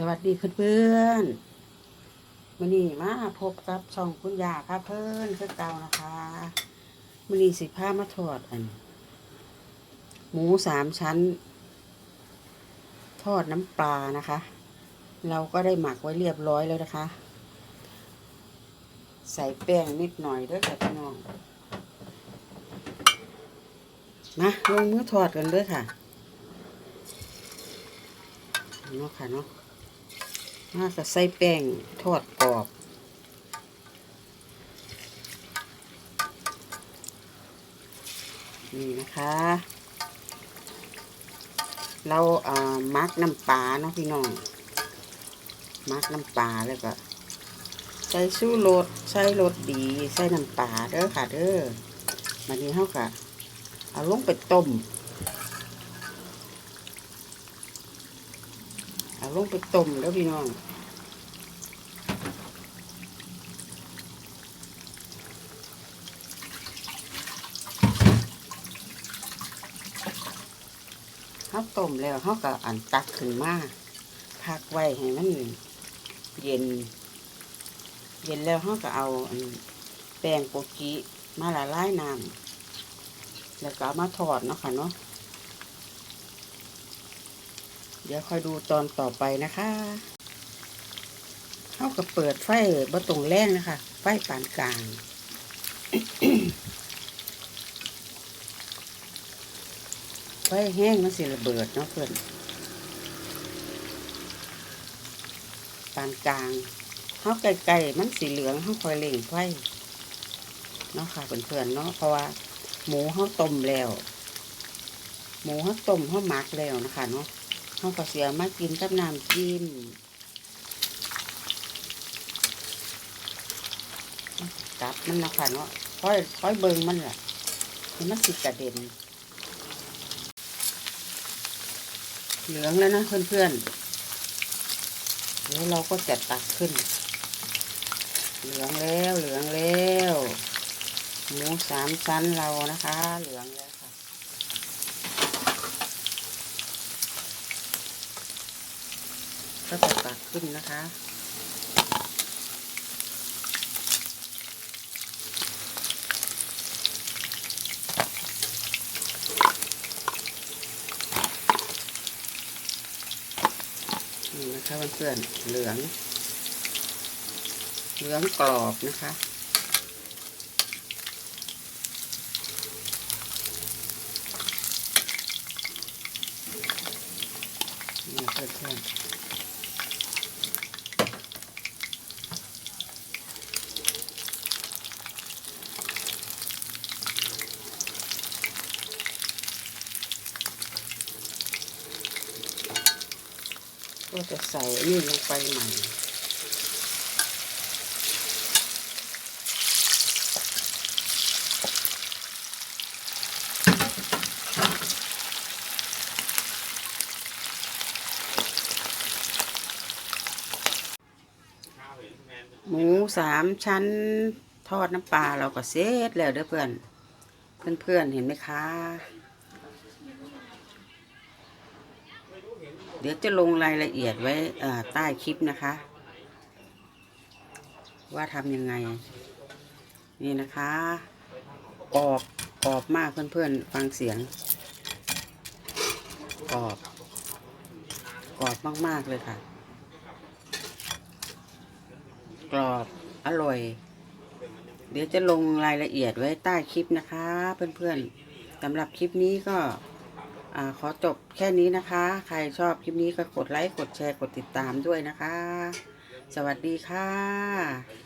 สวัสดีเพื่อนๆวันนี้มาพบกับช่องคุณยาค่ะเพื่อนคือเก่านะคะวันนี้สิผ้ามาทอดอัน หมูสามชั้น ทอดน้ำปลานะคะ เราก็ได้หมักไว้เรียบร้อยแล้วนะคะ ใส่แป้งนิดหน่อยด้วยค่ะพี่น้องมาลงมือทอดกันเลยค่ะเนาะค่ะเนาะ น่าจะใส่แป้งทอดกรอบนี่นะคะ เราเอ่อมักน้ำปลาเนาะพี่น้อง มักน้ำปลาแล้วก็ ใส่สู้รสใส่รสดี ใส่น้ำปลาเด้อค่ะเด้อมานี้เท่ากับเอาลงไปต้ม เอา ลงไปต้มแล้วพี่น้องเขาต้มแล้วเขาก็อันตักขึ้นมาพักไว้ให้มันเย็น เย็นแล้วเขาก็เอาแป้งโกกิมาละลายน้ำแล้วก็เอามาทอดเนาะค่ะเนาะ เดี๋ยวคอยดูตอนต่อไปนะคะเขาก็เปิดไฟบ่ตรงแรงนะคะ ไฟปานกลางไฟแห้งมันสิระเบิดเนาะเพื่อนปานกลางเขาไกลๆมันสีเหลืองเขาคอยเล่งไฟเนาะค่ะเพื่อนๆเนาะเพราะว่า หมูเขาต้มแล้ว หมูเขาต้มเขาหมักแล้วนะคะเนาะ เขาก็เสียมากินกับน้ำจิ้มจับมันนะค่ะเนาะค่อยค่อยเบิ่งมันแหละมันมันสิกระเด็น เหลืองแล้วนะเพื่อนๆแล้วเราก็จะตักขึ้น เหลืองแล้วเหลืองแล้วหมูสามชั้นเรานะคะ เหลืองแล้วค่ะ ก็จะตักขึ้นนะคะ นี่นะคะเพื่อนๆเหลือง เหลืองกรอบนะคะนี่เพื่อนๆ ก็จะใส่นนี่ลงไปใหม่หมูสามชั้นทอดน้ำปลาเราก็เสร็จแล้วเด้อเพื่อน เพื่อนๆเห็นไหมคะ ดี๋ยวจะลงรายละเอียดไว้ใต้คลิปนะคะ ว่าทำยังไง นี่นะคะกรอบกรอบมากเพื่อนๆ ฟังเสียงกรอบกรอบมาก ๆ เลยค่ะ กรอบอร่อย เดี๋ยวจะลงรายละเอียดไว้ใต้คลิปนะคะ เพื่อนๆสำหรับคลิปนี้ก็ อขอจบแค่นี้นะคะ ใครชอบคลิปนี้ก็กดไลค์ กดแชร์ กดติดตามด้วยนะคะ สวัสดีค่ะ